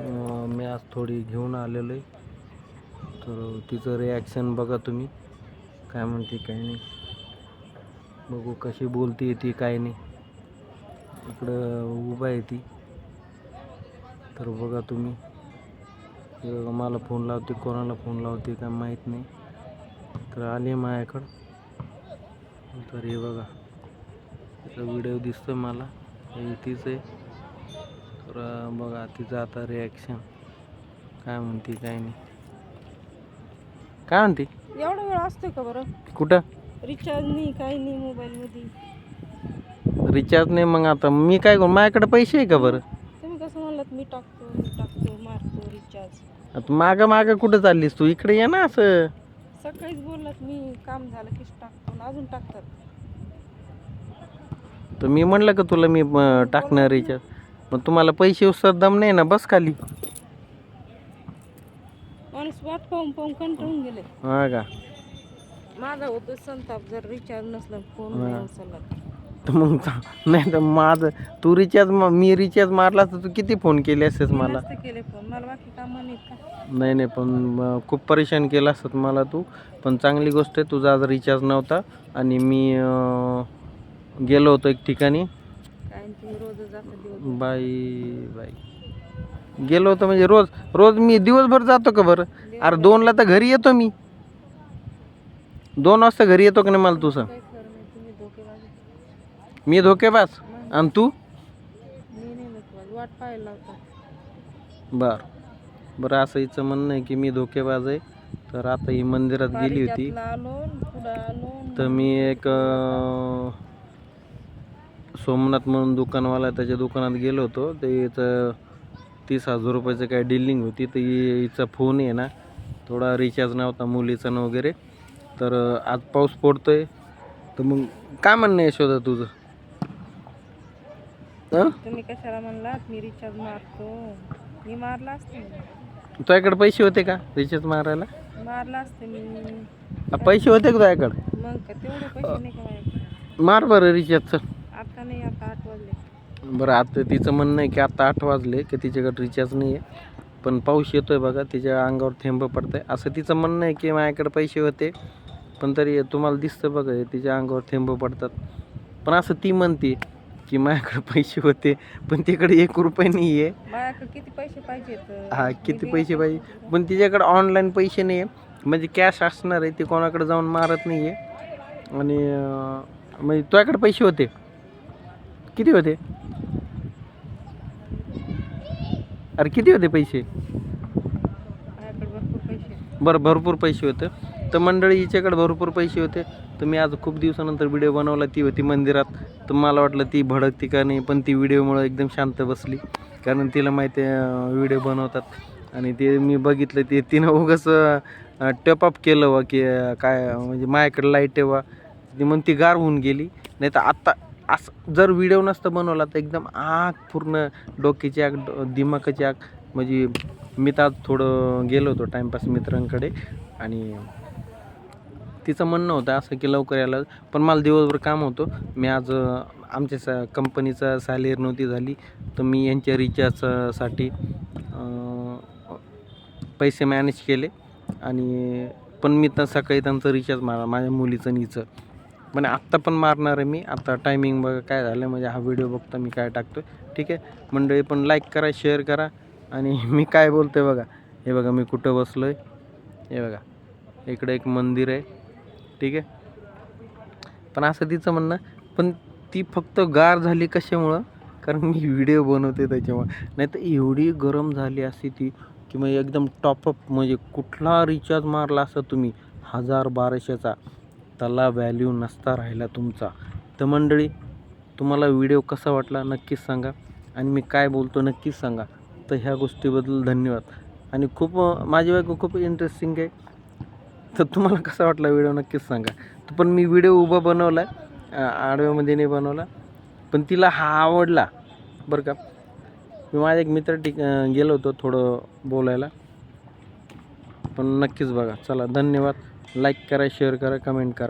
मी आज थोडी घेऊन आलेलो आहे तर तिचं रिॲक्शन बघा तुम्ही. काय म्हणते काय नाही. बघू कशी बोलते ती काय नाही. इकडं उभा आहे ती. तर बघा तुम्ही. बघा, मला फोन लावते कोणाला फोन लावते काय माहीत नाही. तर आली माझ्याकडं. तर हे बघा. तिचा व्हिडिओ आहे मला. तीच आहे. तर बघा तिचं आता रिॲक्शन काय म्हणते काय नाही. काय म्हणते? एवढा वेळ असतोय का बरं? कुठं? रिचार्ज नाही काही नाही मोबाईलमध्ये. रिचार्ज नाही मग आता मी काय करू? माझ्याकडे पैसे आहे का बरं? तुम्ही कसं म्हणलात मी टाकतो मी टाकतो मारतो रिचार्ज आता मागं मागं कुठं चाललीस तू? इकडे ये ना असं. सकाळीच बोललात मी काम झालं कीच टाकतो आणि अजून टाकतात. तर मी म्हणलं का तुला मी अं, टाकणार रिचार्ज मग तुम्हाला पैसे उसत दम नाही ना बस खाली. कंटाळून गेले. हा का? माझा होतो संताप जर रिचार्ज नसला फोन. नाही उचलला तर. मग नाही तर माझं तू रिचार्ज मी रिचार्ज मारला तर तू किती फोन केले असतेस मी मला? केले फोन मला बाकी कामं नाहीत का? नाही नाही पण खूप परेशान केलं असत मला तू. पण चांगली गोष्ट आहे तुझा आज रिचार्ज नव्हता. आणि मी अं, गेलो होतो एक ठिकाणी. रोजच जाता दिवस बाई बाई. गेलो होतो म्हणजे रोज रोज मी दिवसभर जातो का बरं? अरे दोनला तर घरी येतो मी. दोन वाजता घरी येतो का नाही मला तू सांग काही खरं नाही तुम्ही धोकेबाजी मी धोकेबाज. आणि तू? मी नाही धोकेबाज वाट पाहायला लावता. बर. बरं असं हिचं म्हणणं आहे की मी धोकेबाज आहे. तर आता ही मंदिरात गेली होती. पारिजातला आलो पुढं आलो. तर मी एक अं, सोमनाथ म्हणून दुकानवाला आहे, त्याच्या दुकानात गेलो होतो. ते इथं तीस हजार रुपयाचं काय डिलिंग होती तर हिचा फोन आहे ना थोडा रिचार्ज नव्हता मुलीचा न वगैरे. तर आज पाऊस पडतोय. तर मग काय म्हणणं आहे यशोदा तुझं? हं? तुम्ही कशाला म्हणलात? मी रिचार्ज मारतो. मी मारला असते. तुझ्याकडे पैसे होते का रिचार्ज मारायला? मारला असते मी. आ, पैसे होते का तुझ्याकडे? मग का तेवढे पैसे नाही का माझ्याकडे मार बरं रिचार्ज चल आता नाही आता आठ वाजले. बरं आता तिचं म्हणणं आहे की आता आठ वाजले की तिच्याकडे रिचार्ज नाही आहे पण पाऊस येतोय बघा तिच्या अंगावर थेंब पडतंय. असं तिचं म्हणणं आहे की माझ्याकडे पैसे होते पण तरी तुम्हाला दिसतं बघा तिच्या अंगावर थेंब पडतात. पण असं ती म्हणते की माझ्याकडे पैसे होते पण तिकडे एक रुपये नाही आहे माझ्याकडे किती पैसे पाहिजेत? हा किती पैसे पाहिजे. पण तिच्याकडे ऑनलाईन पैसे नाही आहे म्हणजे कॅश असणार आहे ती कोणाकडे जाऊन मारत नाही आहे आणि म्हणजे तुझ्याकडे पैसे होते. किती होते? अरे किती होते पैसे? बरं भरपूर पैसे होते. तर मंडळी हिच्याकडे भरपूर पैसे होते. तर मी आज खूप दिवसानंतर व्हिडिओ बनवला. ती होती मंदिरात. तर मला वाटलं ती भडकती का नाही पण ती व्हिडिओमुळं एकदम शांत बसली. कारण तिला माहिती आहे व्हिडिओ बनवतात. आणि ते मी बघितलं ते तिनं उगस टपअप केलं वा की काय म्हणजे माझ्याकडे लाइट आहे वा. ती मग ती गार होऊन गेली. नाही तर आत्ता असं जर व्हिडिओ नसतं बनवला तर एकदम आग पूर्ण डोक्याची आग डो- आग. म्हणजे मी तर आज थोडं गेलो होतो टाईमपास मित्रांकडे आणि तिचं म्हणणं होतं असं की लवकर यायला पण मला दिवसभर काम होतं. मी आज आमच्या सा कंपनीचा सॅलरी नव्हती झाली तर मी यांच्या रिचार्जसाठी पैसे मॅनेज केले. आणि पण मी तर सकाळी त्यांचं रिचार्ज मारा माझ्या मुलीचं निचं पण आत्ता पण मारणार आहे मी. आता टायमिंग बघा काय झालं म्हणजे हा व्हिडिओ बघता मी काय टाकतो ठीक आहे. मंडळी पण लाईक करा शेअर करा. आणि मी काय बोलतो आहे बघा. हे बघा मी कुठं बसलो आहे हे बघा. इकडे एक मंदिर आहे. ठीक आहे. पण असं तिचं म्हणणं पण ती फक्त गार झाली कशामुळं? कारण मी व्हिडिओ बनवते त्याच्यामुळं. नाही तर एवढी गरम झाली असती ती की मग एकदम टॉपअप म्हणजे कुठला रिचार्ज मारला असता तुम्ही? हजार बाराशेचा. त्याला व्हॅल्यू नसता राहिला तुमचा. तर मंडळी तुम्हाला व्हिडिओ कसा वाटला नक्कीच सांगा. आणि मी काय बोलतो नक्कीच सांगा. तर ह्या गोष्टीबद्दल धन्यवाद. आणि खूप माझी बायको खूप इंटरेस्टिंग आहे. तर तुम्हाला कसा वाटला व्हिडिओ नक्कीच सांगा. तर पण मी व्हिडिओ उभा बनवला. आहे आडव्यामध्ये नाही बनवला. पण तिला हा आवडला. बरं का? मी माझा एक मित्र टिक गेलो होतो थोडं बोलायला. पण नक्कीच बघा. चला धन्यवाद. लाईक करा शेअर करा कमेंट करा.